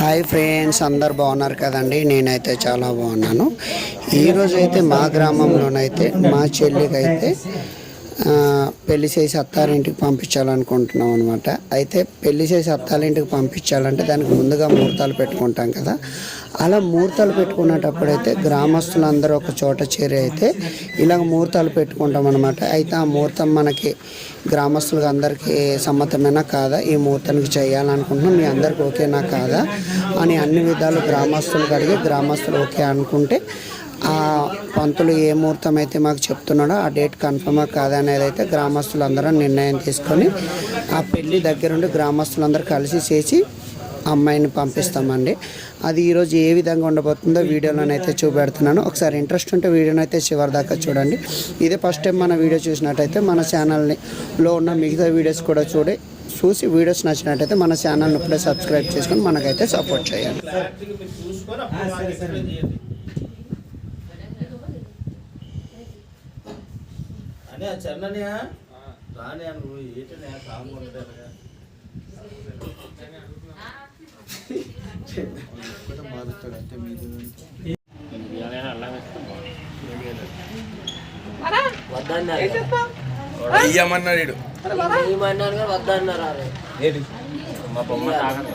Hi friends అందరు బాగున్నారు కదండి? నేనైతే చాలా బాగున్నాను. ఈరోజు అయితే మా గ్రామంలోనైతే మా చెల్లికి అయితే పెళ్ళి చేసి అత్తారింటికి పంపించాలనుకుంటున్నాం అనమాట అయితే పెళ్ళి చేసి అత్తారింటికి పంపించాలంటే దానికి ముందుగా ముహూర్తాలు పెట్టుకుంటాం కదా. అలా ముహూర్తాలు పెట్టుకునేటప్పుడు అయితే గ్రామస్తులందరూ ఒక చోట చేరి అయితే ఇలాగ ముహూర్తాలు పెట్టుకుంటాం అనమాట అయితే ఆ ముహూర్తం మనకి గ్రామస్తులకు అందరికీ సమ్మతమేనా కాదా? ఈ ముహూర్తానికి చేయాలనుకుంటున్నాం. మీ అందరికి ఓకేనా కాదా? అని అన్ని విధాలు గ్రామస్తులు అడిగి గ్రామస్తులు ఓకే అనుకుంటే పంతులు ఏ ముహూర్తం అయితే మాకు చెప్తున్నాడో ఆ డేట్ కన్ఫర్మా కాదా అనేది అయితే గ్రామస్తులందరూ నిర్ణయం తీసుకొని ఆ పెళ్ళి దగ్గరుండి గ్రామస్తులందరూ కలిసి చేసి అమ్మాయిని పంపిస్తామండి. అది ఈరోజు ఏ విధంగా ఉండబోతుందో వీడియోలోనైతే చూపెడుతున్నాను. ఒకసారి ఇంట్రెస్ట్ ఉంటే వీడియోని అయితే చివరి దాకా చూడండి. ఇదే ఫస్ట్ టైం మన వీడియో చూసినట్టయితే మన ఛానల్నిలో ఉన్న మిగతా వీడియోస్ కూడా చూడి చూసి వీడియోస్ నచ్చినట్టయితే మన ఛానల్ని ఇప్పుడే సబ్స్క్రైబ్ చేసుకొని మనకైతే సపోర్ట్ చేయాలి అని ఆ. చరణ్యా రాని అని నువ్వు ఏంటనే సాంగ్ ఉంటాడుగా మారుతాడు అంటే మీరు ఇయ్యమన్నాడు ఏమన్నారు కానీ వద్దన్నారు అరే ఏంటి మా బొమ్మ. తాగదు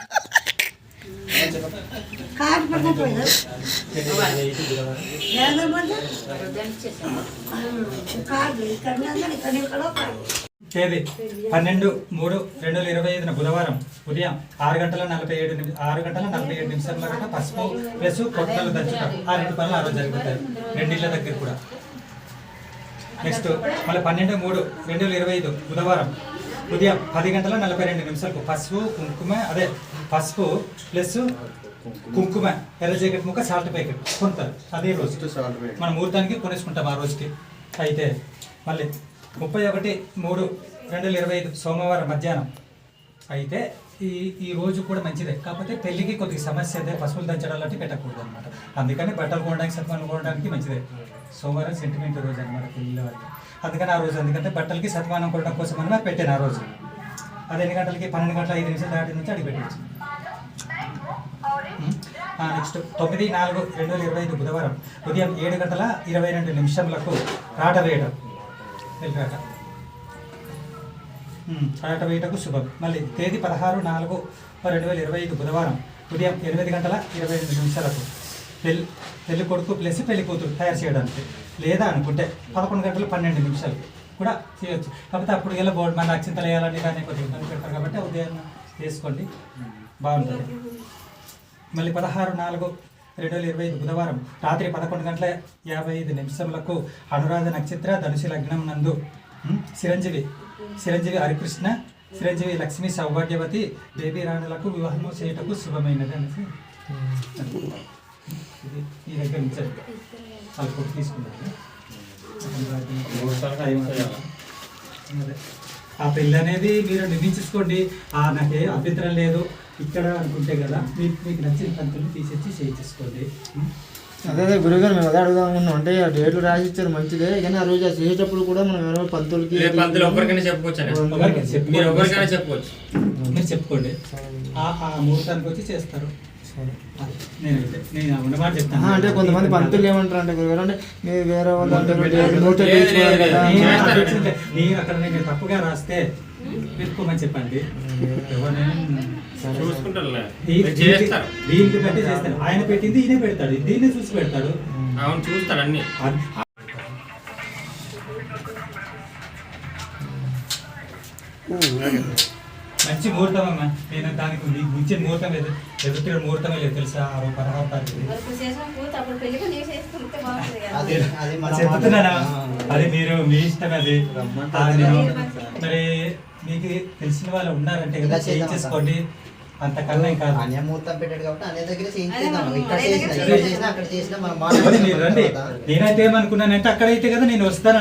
బొమ్మ అదే వద్దన్నారు తేదీ పన్నెండు మూడు రెండు వేల ఇరవై ఐదున బుధవారం ఉదయం ఆరు గంటల నలభై ఏడు ఆరు గంటల నలభై ఏడు నిమిషాల వరకు పసుపు ప్లస్ కొట్టలు దంచుట. ఆ రెండు పనులు ఆ రోజు జరుగుతాయి రెండిళ్ళ దగ్గర కూడా. నెక్స్ట్ మళ్ళీ పన్నెండు మూడు రెండు వేల ఇరవై ఐదు బుధవారం ఉదయం పది గంటల నలభై రెండు నిమిషాలకు పసుపు కుంకుమ అదే పసుపు ప్లస్ కుంకుమ ఎర్ర జాకెట్ ముక్క సాల్ట్ ప్యాకెట్ కొంటారు. అదే రోజు. మన ముహూర్తానికి కొనేసుకుంటాం ఆ రోజుకి. అయితే మళ్ళీ ముప్పై ఒకటి మూడు రెండు వేల ఇరవై ఐదు సోమవారం మధ్యాహ్నం. అయితే ఈ ఈ రోజు కూడా మంచిదే. కాకపోతే పెళ్ళికి కొద్దిగా సమస్య అదే పశువులు దంచడం లాంటి పెట్టకూడదు అనమాట అందుకని బట్టలు కొనడానికి సత్వాలు కొనడానికి మంచిదే. సోమవారం సెంటిమెంట్ రోజు అనమాట పెళ్ళి వాళ్ళకి అందుకని ఆ రోజు ఎందుకంటే బట్టలకి సత్మానం కొనడం కోసం అని మరి పెట్టాను ఆ రోజు. అది ఎన్ని గంటలకి? పన్నెండు గంటల ఐదు నిమిషాలు దాటి నుంచి అడిగి పెట్టచ్చు నెక్స్ట్ తొమ్మిది నాలుగు రెండు వేల ఇరవై ఐదు బుధవారం ఉదయం ఏడు గంటల ఇరవై రెండు నిమిషములకు రాట వేయడం. వెళ్ళాక రాట వేయటకు శుభం. మళ్ళీ తేదీ పదహారు నాలుగు రెండు వేల ఇరవై ఐదు బుధవారం ఉదయం ఎనిమిది గంటల ఇరవై రెండు నిమిషాలకు. పెళ్ళి పెళ్ళి కొడుకు ప్లస్ పెళ్ళి కూతురు తయారు చేయడానికి. లేదా అనుకుంటే పదకొండు గంటలు పన్నెండు నిమిషాలు కూడా చేయొచ్చు. కాకపోతే అప్పుడు వెళ్ళి బోర్డు మన అక్షింతలు వేయాలని కానీ కొద్దిగా ఇబ్బంది పెడతారు కాబట్టి ఉదయం చేసుకోండి బాగుంటుంది. మళ్ళీ పదహారు నాలుగు రెండు వేల ఇరవై ఐదు బుధవారం రాత్రి పదకొండు గంటల యాభై ఐదు నిమిషములకు అనురాధ నక్షత్ర ధనుషి లగ్నం నందు చిరంజీవి చిరంజీవి హరికృష్ణ చిరంజీవి లక్ష్మి సౌభాగ్యవతి బేబీ రాణులకు వివాహము చేయటకు శుభమైనది అనేసి ఇది ఈ దగ్గర వాళ్ళు కొట్టి తీసుకున్నారు అదే. ఆ పెళ్ళి అనేది మీరు నిర్ణయించుకోండి. ఆ నాకే అభ్యంతరం లేదు. ఇక్కడ అనుకుంటే కదా మీకు మీకు నచ్చిన పంతులు తీసేసి చేయించుకోండి అదే అదే గురుగారు మేము అదే అడుగుదాం అనుకున్నాం. అంటే ఆ డేట్లు రాసి ఇచ్చారు మంచిదే. కానీ ఆ రోజు చేసేటప్పుడు కూడా మనం ఎవరో పంతులకి పంతులు ఒకరికైనా చెప్పుకోవచ్చు. మీరు చెప్పుకోవచ్చు. మీరు చెప్పుకోండి. ఆ ఆ ముహూర్తానికి వచ్చి చేస్తారు. అంటే కొంతమంది పంతులు ఏమంటారు అంటే గురుగారు అంటే మీరు వేరే వాళ్ళు. అక్కడ నేను తప్పుగా రాస్తే పెట్టుకోమని చెప్పండి. దీనికి బట్టి చేస్తాడు ఆయన పెట్టింది ఈయన పెడతాడు. దీన్ని చూసి పెడతాడు. అవును చూస్తారు అన్ని. మంచి ముహూర్తం అమ్మా. నేను దానికి నీకు మించిన ముహూర్తం లేదు. ఎదుటి ముహూర్తమే లేదు తెలుసా? పదహారు తారీఖు. చెప్తున్నానా. అది మీరు మీ ఇష్టం అది. మరి మీకు తెలిసిన వాళ్ళు ఉన్నారంటే కదా చేయించేసుకోండి అంతకన్నా ఇంకా కాదు. అనే ముహూర్తం పెట్టాడు కాబట్టి అనే దగ్గర ఇక్కడ చేసిన ఇక్కడ చేసినా అక్కడ చేసినా మనం నేనైతే ఏమనుకున్నానంటే అక్కడైతే కదా నేను వస్తాను